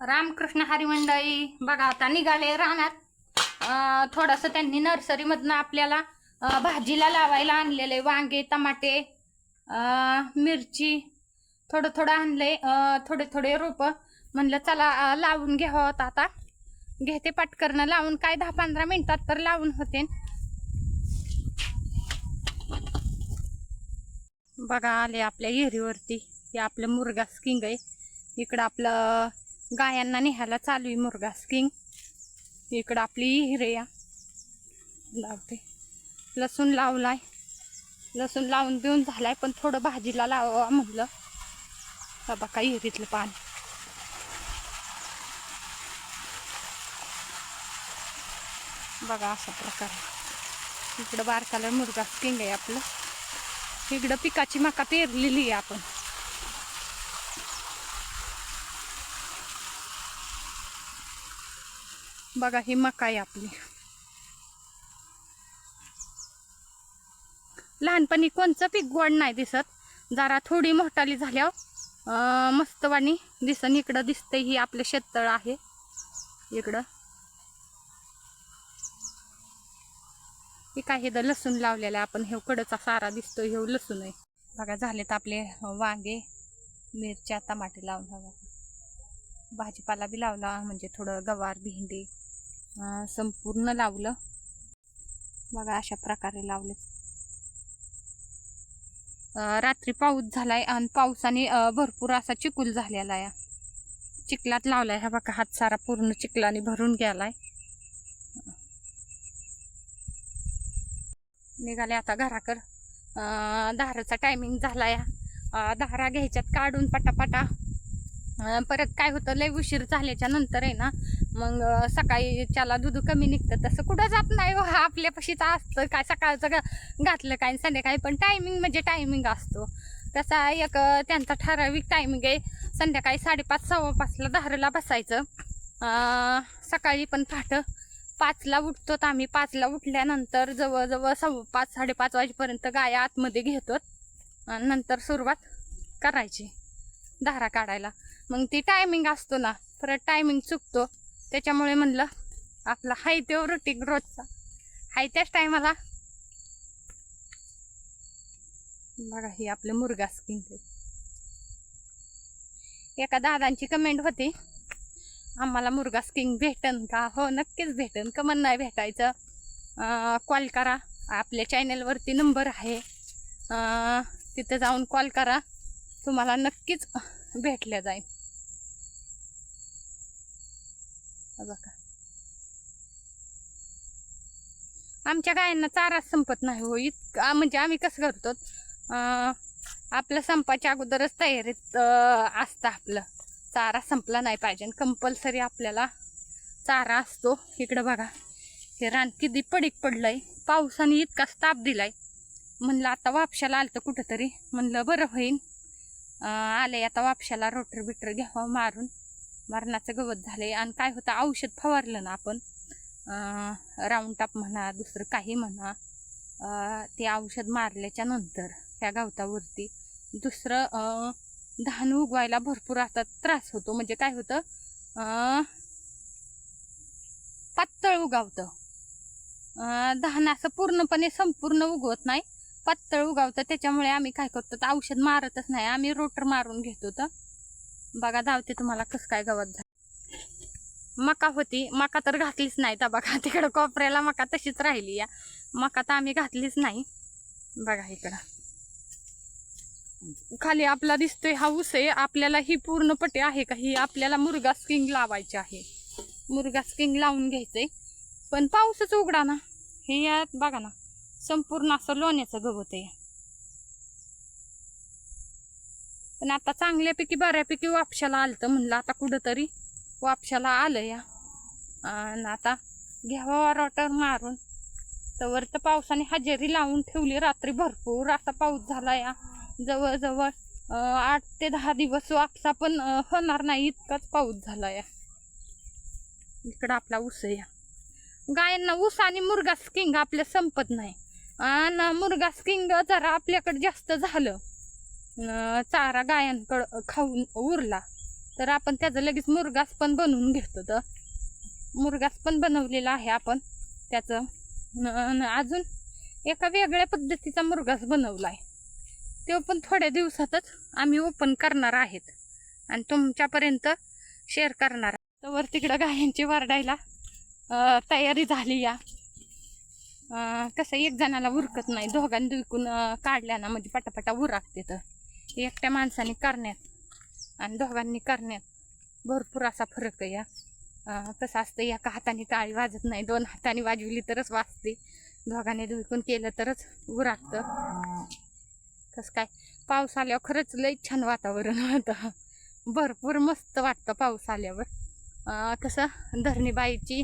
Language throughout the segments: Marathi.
रामकृष्ण हरी बघा आता निघाले रानात. थोडंसं त्यांनी नर्सरीमधनं आपल्याला भाजीला लावायला आणलेले वांगे टमाटे मिरची थोडं थोडं आणले थोडे थोडे रोपं. म्हणलं चला लावून घ्यावं आता. घेते पटकरनं. लावून काय दहा पंधरा मिनिटात तर लावून होते. बघा आले आपल्या विहिरीवरती हे आपलं मुरगा स्किंग आहे. इकडं आपलं गायांना निहायला चालू आहे मुर्गा स्किंग इकडं आपली हिरया. लावते. लसूण लावलाय. लसूण लावून देऊन झालाय पण थोडं भाजीला लावावं म्हटलं बाबा काय हिरीतलं पाणी बघा अशा प्रकारे. इकडं बारकाला मुर्गा स्किंग आहे आपलं. इकडं पिकाची मका पेरलेली आहे आपण. बघा ही मका आहे आपली. लहानपणी कोणचं पीक गोड नाही दिसत. जरा थोडी मोठाली झाल्यावर अं, मस्तवाणी दिसन. इकडं दिसतंय ही आपलं शेततळ आहे. इकडं. हे काय हे लसूण लावलेलं आहे. आपण हे कडचा सारा दिसतो हे लसूण आहे बघा झालेत आपले वांगे मिरच्या टमाटे लावून हवा भाजीपाला बी लावला म्हणजे थोडं गवार भेंडी संपूर्ण लावलं. बघा अशा प्रकारे लावले. रात्री पाऊस झालाय आणि पावसाने भरपूर असा चिकूल झालेला आहे. चिखलात लावलाय. हा बघा हात सारा पूर्ण चिखलाने भरून गेलाय. निघाले आता घराकर अं, टायमिंग झालाय. दारा घ्यायच्यात काढून पटापटा. परत काय होतं लय उशीर झाल्याच्यानंतर आहे ना मग सकाळी त्याला दूध कमी निघतं तसं कुठं जात नाही हो आपल्यापाशीच असतं. काय सकाळचं घातलं काय संध्याकाळी पण टायमिंग म्हणजे टायमिंग असतो. तसा एक त्यांचा ठराविक टायमिंग आहे. संध्याकाळी साडेपाच सव्वा पाचला धाराला बसायचं. सकाळी पण पहाटं पाचला उठतो तर आम्ही. पाचला उठल्यानंतर जवळजवळ सव्वा पाच साडेपाच वाजेपर्यंत गाया आतमध्ये घेतो नंतर सुरुवात करायची धारा काढायला. मग ती टायमिंग असतो ना परत टायमिंग चुकतो. त्याच्यामुळे म्हणलं आपला हाय तो रुटीन रोजचा. हाय त्याच टायमाला बघा ही आपलं मुर्गा स्किन एका दादांची कमेंट होती आम्हाला मुर्गा स्किंग भेटन का? हो नक्कीच भेटन. कमन नाही भेटायचं. कॉल करा. आपल्या चॅनलवरती नंबर आहे. तिथं जाऊन कॉल करा. तुम्हाला नक्कीच भेटल्या जाईल. बघा. आमच्या गायांना चारा संपत नाही हो. इतका म्हणजे आम्ही कसं करतो अं, आपलं संपाच्या अगोदरच तयारीत असतं आपलं. चारा संपला नाही पाहिजे कंपल्सरी आपल्याला चारा असतो. इकडं बघा. हे रान किती पडीक पडलंय. पावसाने इतका ताप दिलाय. म्हणलं आता वापशाला आलं तर कुठंतरी. म्हणलं बरं होईन. अं, आलंय आता वापशाला रोटर बिटर घ्यावा मारून. मरणाचं गवत झालंय आणि काय होतं औषध फवारलं ना आपण राऊंड टाप म्हणा दुसरं काही म्हणा अं, ते औषध मारल्याच्या नंतर ह्या गवतावरती दुसरं अं, धान उगवायला भरपूर आता त्रास होतो. म्हणजे काय होतं अं, पातळ उगावतं. धान असं पूर्णपणे संपूर्ण उगवत नाही. पातळ उगावतं. त्याच्यामुळे आम्ही काय करतो तर औषध मारतच नाही. आम्ही रोटर मारून घेतो तर बघा धावते तुम्हाला कसं काय गवत झालं मका होती. मका तर घातलीच नाही तर बघा तिकडं कोपऱ्याला मका तशीच राहिली या. मका तर आम्ही घातलीच नाही. बघा इकडं. खाली आपला दिसतोय हा ऊस आहे. आपल्याला ही पूर्ण पटे आहे का? ही आपल्याला मुरगा स्किंग लावायची आहे. मुरगा स्किंग लावून घ्यायचंय. पण पाऊसच उघडा ना. हे यात बघा ना संपूर्ण असं लोण्याचं गवत आहे. पण आता चांगल्यापैकी बऱ्यापैकी वापशाला आलं तर म्हणलं आता कुठंतरी वापशाला आलं या. आणि आता घ्यावा रॉटर मारून. तवर तर पावसाने हजेरी लावून ठेवली रात्री भरपूर असा पाऊस झाला या. जवळजवळ आठ ते दहा दिवस वापसा पण होणार नाही इतकाच पाऊस झाला या. इकडं आपला ऊस या. गायांना ऊस आणि मुर्गा स्किंग आपल्या संपत नाही. आणि मुर्गा स्किंग जरा आपल्याकडे जास्त झालं. चारा गायांकडं खाऊन उरला तर आपण त्याचं लगेच मुरगास पण बनवून घेतो तर मुरगास पण बनवलेला आहे आपण त्याचं. न- अजून एका वेगळ्या पद्धतीचा मुरगास बनवला आहे तो पण थोड्या दिवसातच आम्ही ओपन करणार आहेत आणि तुमच्यापर्यंत शेअर करणार तर तिकडं गायांची वरडायला तयारी झाली या. कसं एक जणाला उरकत नाही दोघांनी विकून काढल्या ना म्हणजे पटापटा उरकते तर. एकट्या माणसाने करण्यात आणि दोघांनी करण्यात भरपूर असा फरक आहे या. कसं असतं एका हाताने टाळी वाजत नाही दोन हाताने वाजविली तरच वाजते. दोघांनी धुकून केलं तरच उरागतं कसं काय पाऊस आल्यावर खरंच लई छान वातावरण होतं. भरपूर मस्त वाटतं पाऊस आल्यावर. अं, कसं धरणीबाईची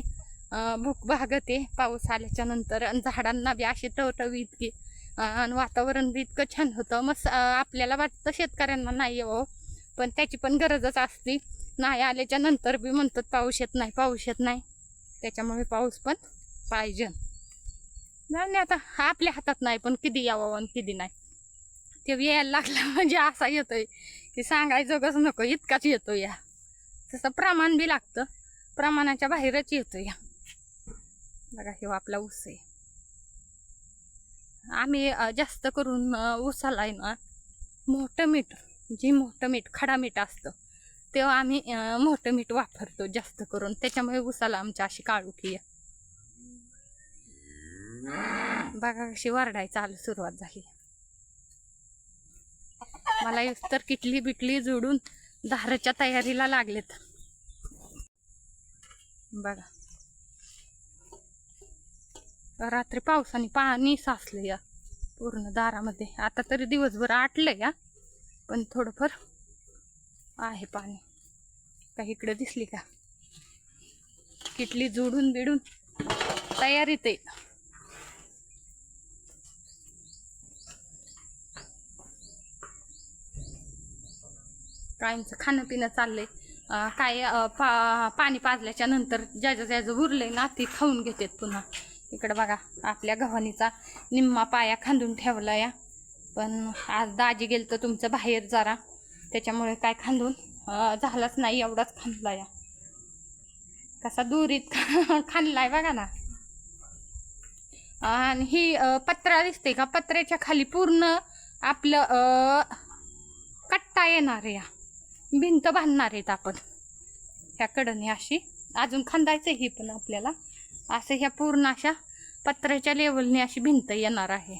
भूक भागते पाऊस आल्याच्यानंतर आणि झाडांना बी अशी टवटवी इतकी आणि वातावरण बी इतकं छान होतं. मग आपल्याला वाटतं शेतकऱ्यांना नाही यावं पण त्याची पण गरजच असते. नाही आल्याच्यानंतर बी म्हणतात पाऊस येत नाही पाऊस येत नाही. त्याच्यामुळे पाऊस पण पाहिजे. जाऊ आता हा आपल्या हातात नाही पण किती यावं आणि किती नाही. ते यायला लागला म्हणजे असा येतोय की सांगायचं नको इतकाच येतो या. तसं प्रमाण बी लागतं. प्रमाणाच्या बाहेरच येतो या. बघा हे आपला ऊस आहे. आम्ही जास्त करून उसाला आहे ना मोठं मीठ जी मोठं मीठ खडा मीठ असतं तेव्हा आम्ही मोठं मीठ वापरतो जास्त करून. त्याच्यामुळे उसाला आमच्या अशी काळुखी आहे. बघा कशी वरडाय चालू सुरुवात झाली. मला तर किटली बिटली जोडून धाराच्या तयारीला लागलेत. बघा. रात्री पावसाने पाणी साचलं या पूर्ण दारामध्ये. आता तरी दिवसभर आटलं या पण थोडंफार आहे पाणी. काही इकडे दिसली का? किटली जोडून बिडून तयारीत आहे. कायमचं खाणं पिणं चाललंय काय पा पाणी पाजल्याच्या नंतर ज्या ज्याजं उरलंय ना ते खाऊन घेतात पुन्हा. इकडं बघा आपल्या गव्हाणीचा निम्मा पाया खांदून ठेवला या पण आज दाजी गेलं तर तुमचं बाहेर जरा. त्याच्यामुळे काय खांदून झालाच नाही एवढाच खांदला या कसा दुरीत खांदलाय बघा ना. आणि ही पत्रा दिसते का? पत्र्याच्या खाली पूर्ण आपलं अं, कट्टा येणार आहे या. भिंत बांधणार आहेत आपण. ह्या कडने अशी. अजून खांदायचं ही पण आपल्याला. असं ह्या पूर्ण अशा पत्र्याच्या लेवलने अशी भिंत येणार आहे.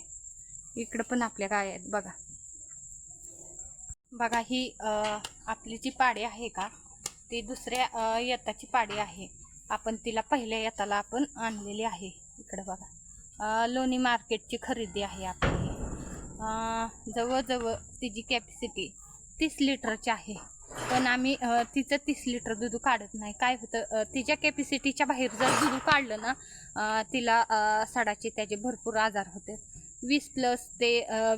इकडं पण आपल्या काय आहेत बघा. बघा ही आपली जी पाडी आहे का ती दुसऱ्या येताची पाडी आहे. आपण तिला पहिल्या येताला आपण आणलेली आहे. इकडं बघा. लोणी मार्केटची खरेदी आहे आपली. जवळजवळ तिची कॅपॅसिटी तीस लिटरची आहे. पण आम्ही तिचं तीस लिटर दूध काढत नाही. काय होतं तिच्या कॅपॅसिटीच्या बाहेर जर दूध काढलं ना तिला सडाचे त्याचे भरपूर आजार होते. वीस प्लस ते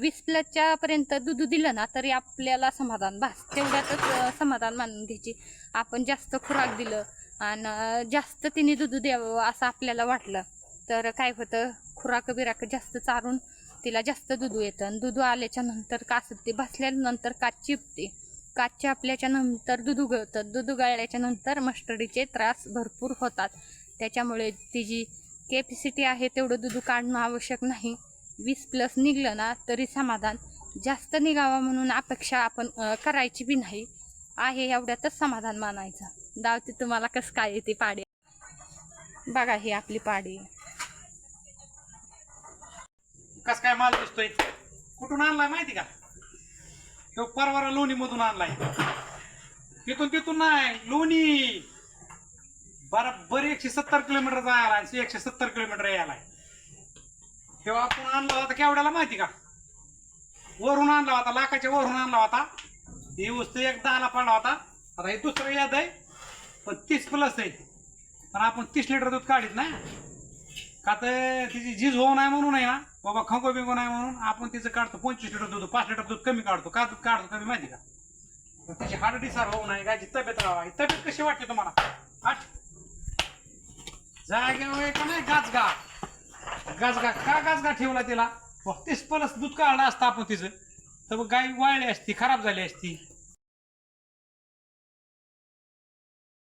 वीस प्लसच्या पर्यंत दूध दिलं ना तरी आपल्याला समाधान भास तेवढ्यातच समाधान मानून घ्यायची. आपण जास्त खुराक दिलं आणि जास्त तिने दूध द्यावं असं आपल्याला वाटलं तर काय होतं खुराक बिराक जास्त चारून तिला जास्त दूध येतं. आणि दूध आल्याच्यानंतर कास ते बसल्यानंतर काच चिपते? काचच्या आपल्याच्या नंतर दूध उगवतं. दूध उगाळल्याच्या नंतर मस्टडीचे त्रास भरपूर होतात. त्याच्यामुळे ती जी कॅपॅसिटी आहे तेवढं दूध काढणं आवश्यक नाही. वीस प्लस निघलं ना तरी समाधान. जास्त निघावा म्हणून अपेक्षा आपण करायची बी नाही. आहे एवढ्यातच समाधान मानायचं. दावती तुम्हाला कसं काय येते पाडी? बघा ही आपली पाडी. कस काय माल दिसतोय? कुठून आणलाय माहिती का? तो परवारा लोणी मधून आणलाय. तिथून तिथून नाही लोणी. बराबर एकशे सत्तर किलोमीटर जायला एकशे सत्तर किलोमीटर यायलाय. तेव्हा आपण आणला होता केवढ्याला माहिती का? वरून आणला होता लाखाच्या वरून आणला होता. ही वस्तू एक दहाला पडला होता. आता हे दुसरं याद आहे पण तीस प्लस आहे. पण आपण तीस लिटर दूध काढीत ना का तर तिची झीज होऊ नये म्हणून आहे ना बाबा खंको बिंगो नाही म्हणून आपण तिचं काढतो पंचवीस लिटर दूध पाच लिटर दूध कमी काढतो. का दूध काढतो कमी माहिती का? पण तिची हार्ट डिसार होऊ नये गायची तब्येत राहावा. ही तब्येत कशी वाटते तुम्हाला? आठ. जागेवर का नाही गाजगा? गाजगा का गाजगा ठेवला तिला? तीस प्लस दूध काढलं असतं आपण तिचं. तर मग गाय वाळली असती खराब झाली असती.